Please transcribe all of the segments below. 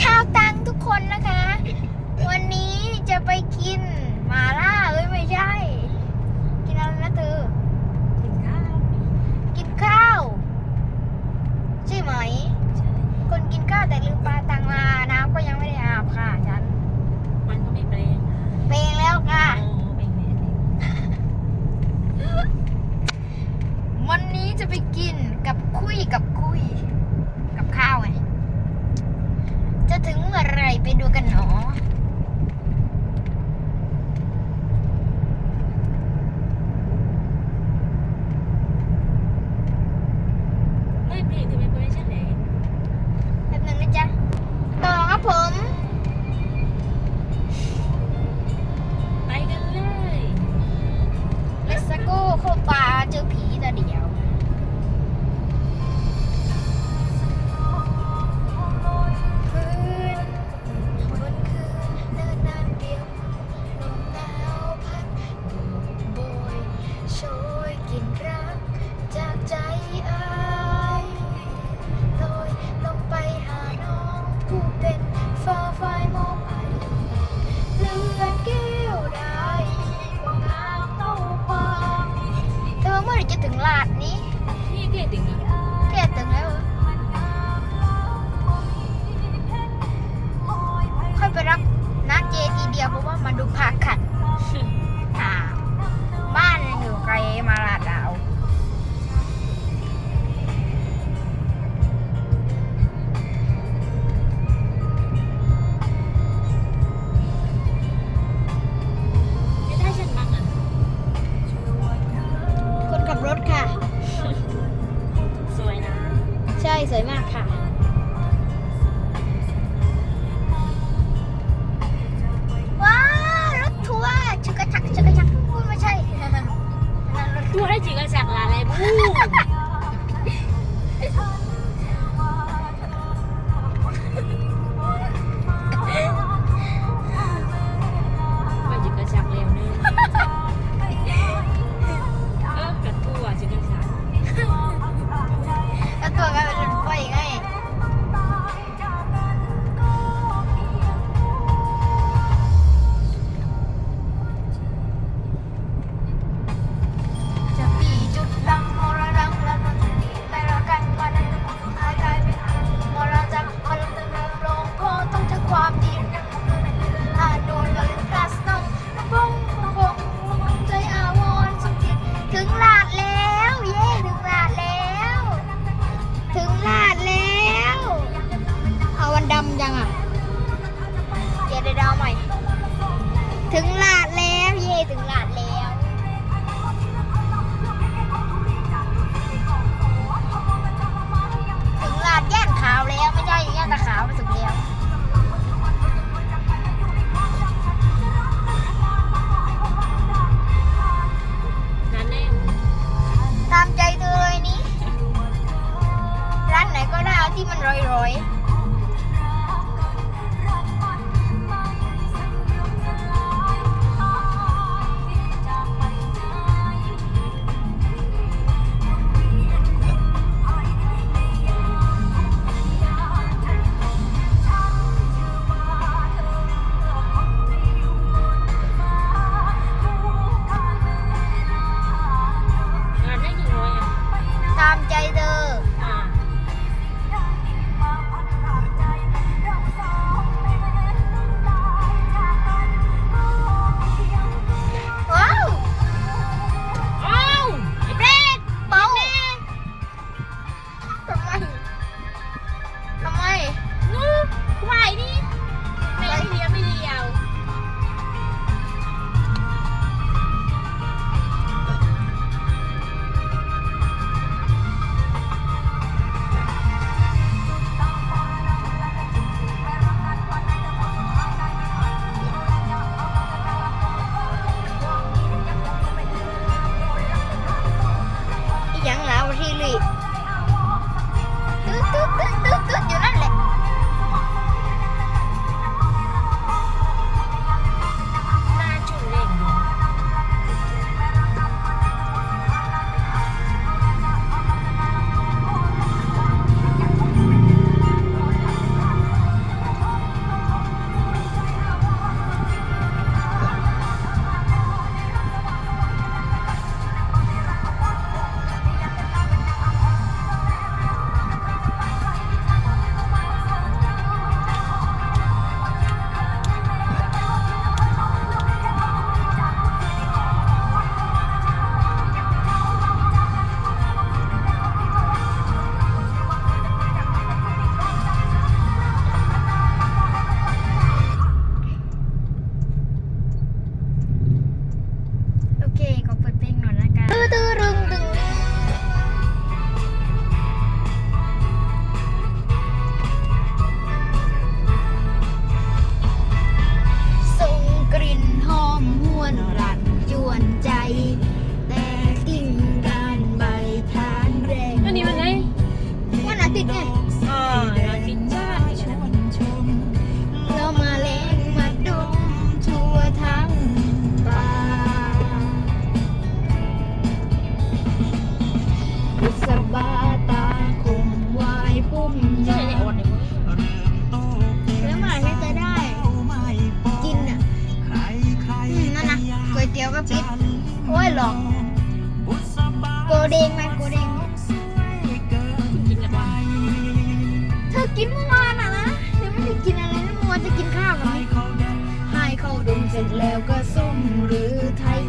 ชาวตังทุกคนนะคะ วันนี้จะไปกินหมาล่าเอ้ยไม่ใช่ กินอะไรนะเธอกินข้าว กินข้าว ใช่ไหม คนกินข้าวแต่ลืมปลาตังลาน้ำก็ยังไม่ได้อาบค่ะฉัน แล้วเพราะว่ามันดู 또 할 줄가 잘 알아 요. thưởng like โกเดงไหมโกเดงเธอกินเมื่อวานอะนะยังไม่ได้กินอะไรนะเมื่อวานจะกินข้าวกับนี่ให้เขาดมเสร็จแล้วก็ส้มหรือไทย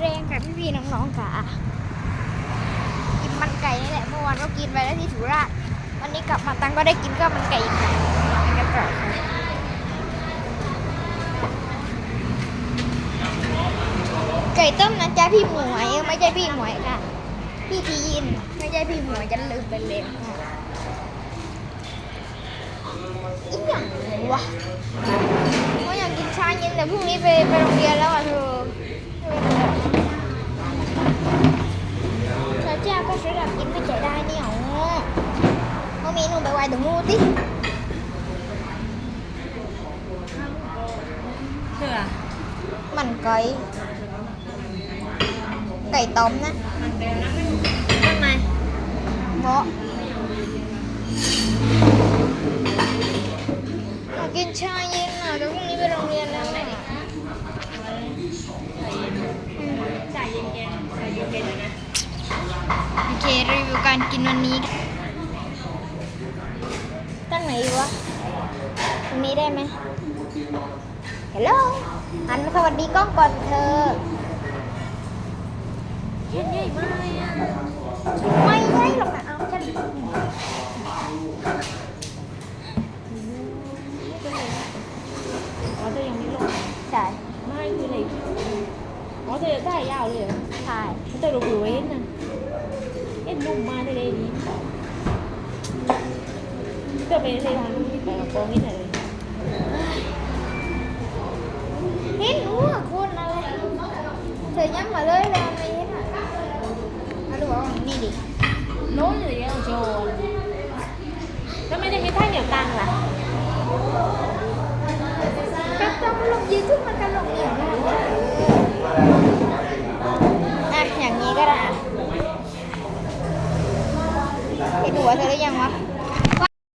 แรงค่ะพี่ๆน้องๆค่ะ กินมันไก่นี่แหละเมื่อวานก็กินไปแล้วที่สุราษฎร์วันนี้กลับมาตังก็ได้กินข้าวมันไก่อีกค่ะไกันต่อไก่ต้มนะจ๊ะพี่หมวยไม่ใช่พี่หมวยค่ะ พี่ทียินไม่ใช่พี่หมวยจะลืมไปเลยค่ะอีหยังวะว่าอยากกินชาเย็นแต่พรุ่งนี้ไปไปโรงเรียนแล้วอะเธอเธอเจ้า ก็ซื้อแบบกินไม่เจอได้เนี่ยอ๋อเมื่อมีหนูไปไว้ตรงนู้นติเชื่อมันไก่ไก่ต้มนะมันเดินนะทำไมเพราะอยากกินชาเย็นอะเดี๋ยวพรุ่งนี้ไปโรงเรียนแล้วอะใส่เย็นๆใส่เย็นๆเลยนะ โอเครีวิวการกินวันนี้ตั้งไหนดีวะตรงนี้ได้ไหมฮัลโหลหันมาสวัสดีกล้องก่อนเธอเย็นใหญ่มากเลยอะไม่ใช่หรอกนะเอาฉันอ๋อเธอยังไม่ลงใช่ไม่คืออะไรอ๋อเธอได้ยาวเลยเหรอใช่เธอรู้ อไว้เห็นนั่นเห็นนุ่มมาได้เลยนี้เธอไปในทางที่ไปกับกองนี่ไหนเลยเห็นหัวคนอะไรเธอย้ำมาเลยเลยไม่เห็นอะมาดูว่านี่ดิโน้นอยู่แล้วโจนแล้วไม่ได้มีท่าเหนียวตังล่ะก็ต้องลงยืนขึ้นมากันลงเหนียวน่อยอะอย่างนี้ก็ได้อะ เห็นหัวเธอหรือยังวะ